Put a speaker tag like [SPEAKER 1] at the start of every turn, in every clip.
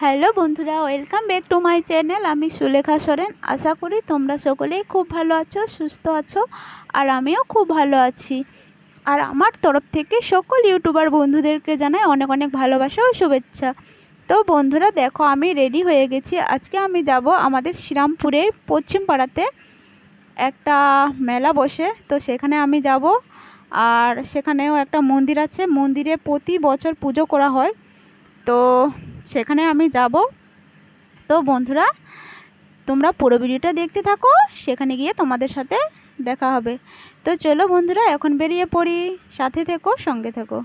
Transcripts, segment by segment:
[SPEAKER 1] Hello বন্ধুরা, welcome back to my channel. আমি সুলেখা সরেন। আশা করি তোমরা সকলেই খুব ভালো আছো, সুস্থ আছো, আর আমিও খুব ভালো আছি। আর আমার তরফ থেকে সকল ইউটিউবার বন্ধুদেরকে জানাই অনেক অনেক ভালোবাসা ও শুভেচ্ছা। তো বন্ধুরা, দেখো, আমি রেডি হয়ে গেছি। আজকে আমি যাব আমাদের শ্রীরামপুরের পশ্চিম পাড়াতে একটা মেলা বসে। তো সেখানে আমি যাব। আর সেখানেও একটা মন্দির আছে। মন্দিরে প্রতি বছর পুজো করা হয়। তো সেখানে আমি যাব। তো বন্ধুরা, তোমরা পুরো ভিডিওটা দেখতে থাকো, সেখানে গিয়ে তোমাদের সাথে দেখা হবে। তো চলো বন্ধুরা, এখন বেরিয়ে পড়ি। সাথে থেকো, সঙ্গে থেকো।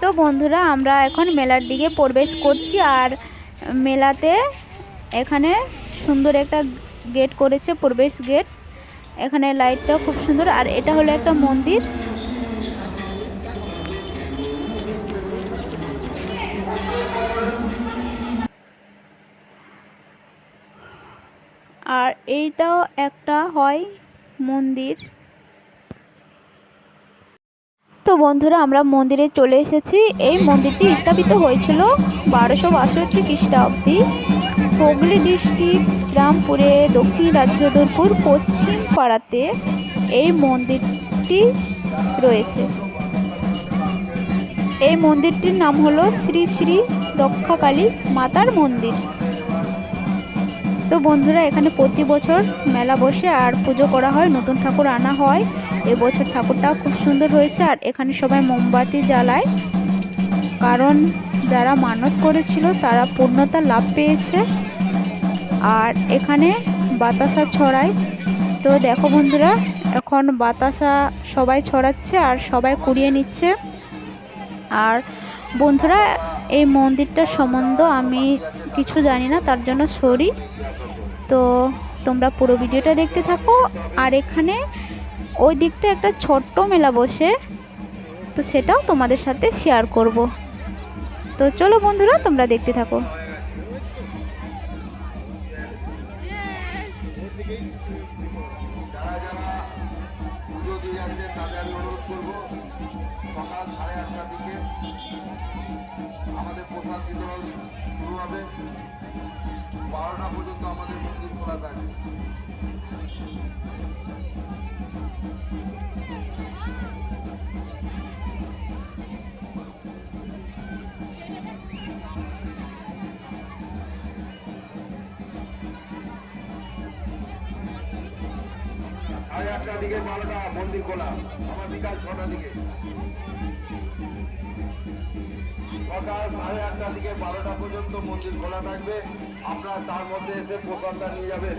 [SPEAKER 1] তো বন্ধুরা, আমরা এখন মেলার দিকে প্রবেশ করছি আর মেলাতে এখানে সুন্দর একটা গেট করেছে, প্রবেশ গেট। এখানে লাইটটা খুব সুন্দর। আর এটা হলো একটা মন্দির। আর এইটাও একটা হয় মন্দির। তো বন্ধুরা, আমরা মন্দিরে চলে এসেছি। এই মন্দিরটি স্থাপিত হয়েছিল বারোশো বাষট্টি খ্রিস্টাব্দী। হুগলি ডিস্ট্রিক্ট শ্রীরামপুরে দক্ষিণ রাজ্যদরপুর পশ্চিম পাড়াতে এই মন্দিরটি রয়েছে। এই মন্দিরটির নাম হলো শ্রী শ্রী রক্ষাকালী মাতার মন্দির। তো বন্ধুরা, এখানে প্রতি বছর মেলা বসে আর পুজো করা হয়, নতুন ঠাকুর আনা হয়। এবছর ঠাকুরটাও খুব সুন্দর হয়েছে আর এখানে সবাই মোমবাতি জ্বালায়। কারণ যারা মানত করেছিল তারা পূর্ণতা লাভ পেয়েছে। আর এখানে বাতাসা ছড়ায়। তো দেখো বন্ধুরা, এখন বাতাসা সবাই ছড়াচ্ছে আর সবাই কুড়িয়ে নিচ্ছে। আর বন্ধুরা, এই মন্দিরটার সম্বন্ধ আমি কিছু জানি না, তার জন্য সরি। তো তোমরা পুরো ভিডিওটা দেখতে থাকো। আর এখানে ওই দিকটা একটা ছোট্ট মেলা বসে, তো সেটাও তোমাদের সাথে শেয়ার করব। তো চলো বন্ধুরা, তোমরা দেখতে থাকো।
[SPEAKER 2] করব। সকাল সাড়ে আটটার দিকে আমাদের প্রসাদ বিতরণ শুরু হবে। বারোটা পর্যন্ত আমাদের মন্দির খোলা থাকবে। আটটার দিকে বারোটা মন্দির খোলা আমার বিকাল ছটার দিকে। সকাল সাড়ে আটটা দিকে বারোটা পর্যন্ত মন্দির খোলা থাকবে। আপনারা তার মধ্যে এসে প্রসাদটা নিয়ে যাবেন।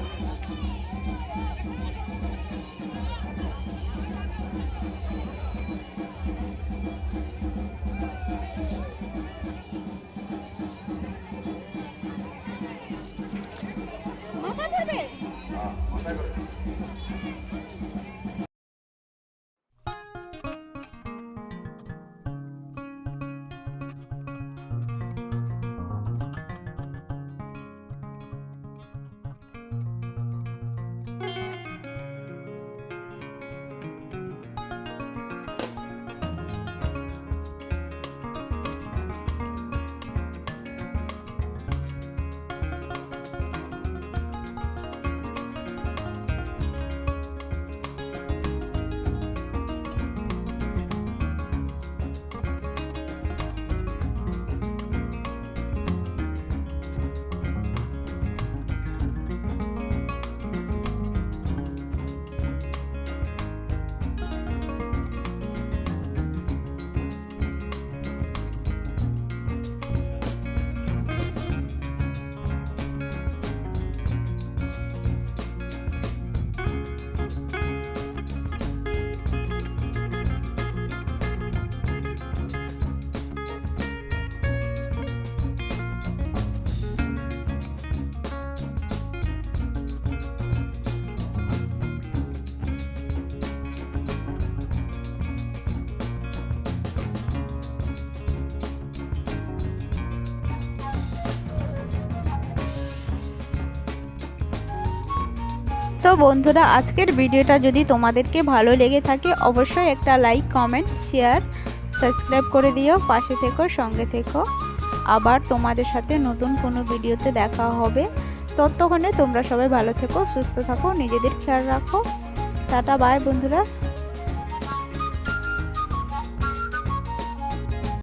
[SPEAKER 1] বন্ধুরা, আজকের ভিডিওটা যদি তোমাদেরকে ভালো লেগে থাকে, অবশ্যই একটা লাইক কমেন্ট শেয়ার সাবস্ক্রাইব করে দিও। পাশে থেকো, সঙ্গে থেকো। আবার তোমাদের সাথে নতুন কোনো ভিডিওতে দেখা হবে। ততক্ষণে তোমরা সবাই ভালো থেকো, সুস্থ থাকো, নিজেদের খেয়াল রাখো। টাটা বাই বন্ধুরা।